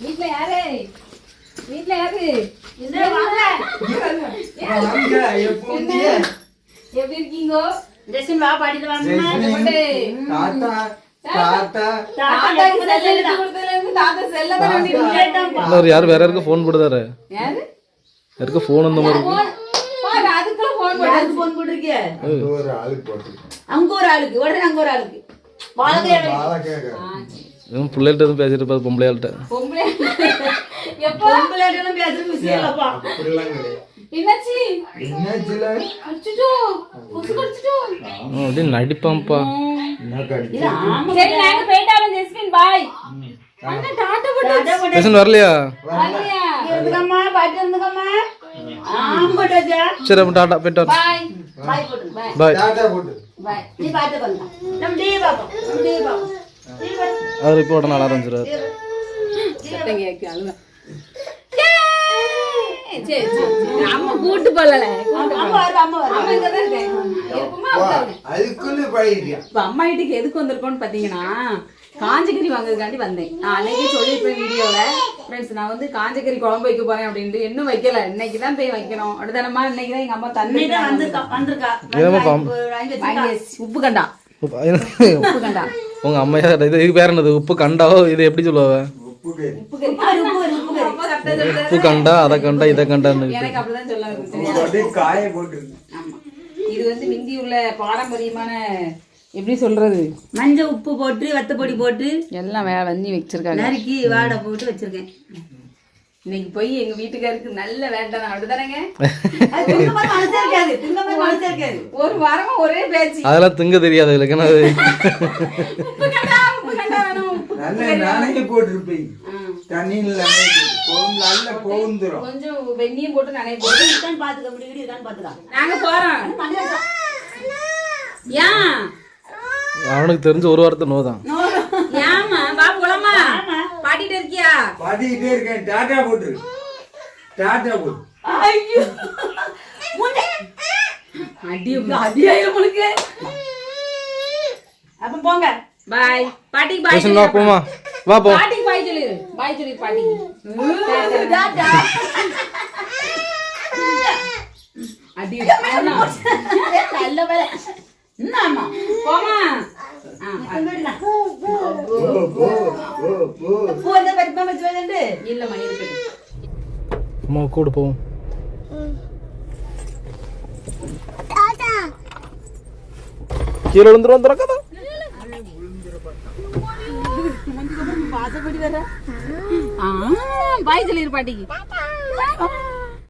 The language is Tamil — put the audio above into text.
வீட்ல யாரு? வீட்ல யாரு? எப்படி இருக்கீங்க? பாடிட்டு வாங்க இன்னொரு யார் வேற யாருக்கு ஃபோன் போடுதாரு? யாரு? யாருக்கு ஃபோன் அந்த மாதிரி. அங்க ஒரு ஆளுக்கு உடனே அங்க ஒரு ஆளுக்கு. எதுவும் பிள்ளைகிட்ட எதுவும் பேசிட்டு இருப்பாரு பொம்பளையாள்கிட்ட அப்படியே நடிப்பான்ப்பா டாடா பேசன் வரலையா சரி அப்ப டாட்டா போயிட்டு பாய் பாய் பாய் அவர் இப்போ உடனே நட ஆரம்பிச்சிருவாரு சத்தம் அம்மா கூட்டு அம்மா வீட்டுக்கு எதுக்கு வந்திருக்கோம்னு பாத்தீங்கன்னா காஞ்சக்கறி வாங்குறதுக்காண்டி வந்தேன் நான் அன்னைக்கு சொல்லியிருப்பேன் வீடியோல ஃப்ரெண்ட்ஸ் நான் வந்து காஞ்சகரி குழம்பு வைக்க போறேன் அப்படின்ட்டு இன்னும் வைக்கல இன்னைக்கு தான் போய் வைக்கணும் அடுத்தனமா இன்னைக்கு தான் எங்க அம்மா தண்ணி தான் வந்திருக்கா உப்பு கண்டா உப்பு கண்டா உங்க அம்மையா இது இதுக்கு பேர் என்னது? உப்பு கண்டாவோ? இது எப்படி சொல்லுவாங்க உப்பு கண்டா அதை கண்டா இதை கண்டான்னு இது வந்து மிந்தி உள்ள பாரம்பரியமான எப்படி சொல்றது? மஞ்சள் உப்பு போட்டு வத்தப்பொடி போட்டு. எல்லாம் வேலை வந்தி வச்சிருக்காங்க. நறுக்கி வாடை போட்டு வச்சிருக்கேன். இன்னைக்கு போய் எங்க வீட்டுக்காருக்கு நல்ல வேண்டாம். அப்படிதானேங்க ஒரு வாரமா ஒரே பேச்சு. அதெல்லாம் திங்க தெரியாது போட்டிருப்பீங்க. தண்ணியில நனைய போட்டு. குழம்பு நல்லா கோந்துரும். கொஞ்சம் வெந்நியும் போட்டு நனைய போட்டு. இருக்கான்னு பாத்துக்க முடி கிடி இருக்கான்னு பாத்துக்கா நாங்க போறோம். ஏன் அவனுக்கு தெரிஞ்ச ஒரு வாரத்தை நோ தான் ஏமா வா போலாமா? பாட்டிட்டு இருக்கியா? பாடிக்கிட்டே இருக்கேன். டாட்டா போட்டு. ஐயோ. முண்டை. அடி அடியாயிரம் உங்களுக்கு. அப்ப போங்க. பாய். பாட்டிக்கு பாய் போமா? வா போ. பாட்டிக்கு பாய் சொல்லிரு பாய் சொல்லி பாட்டிக்கு டாடா. அடி நல்ல வேலை என்னம்மா போமா போ போ போ போ பூ என்ன பறிப்பா வச்சு வந்து இல்லம்மா இருக்கட்டும் அம்மா கூட போவோம் கீழே விழுந்துரும் திறக்காத ஆ பாய் சொல்லிரு பாட்டிக்கு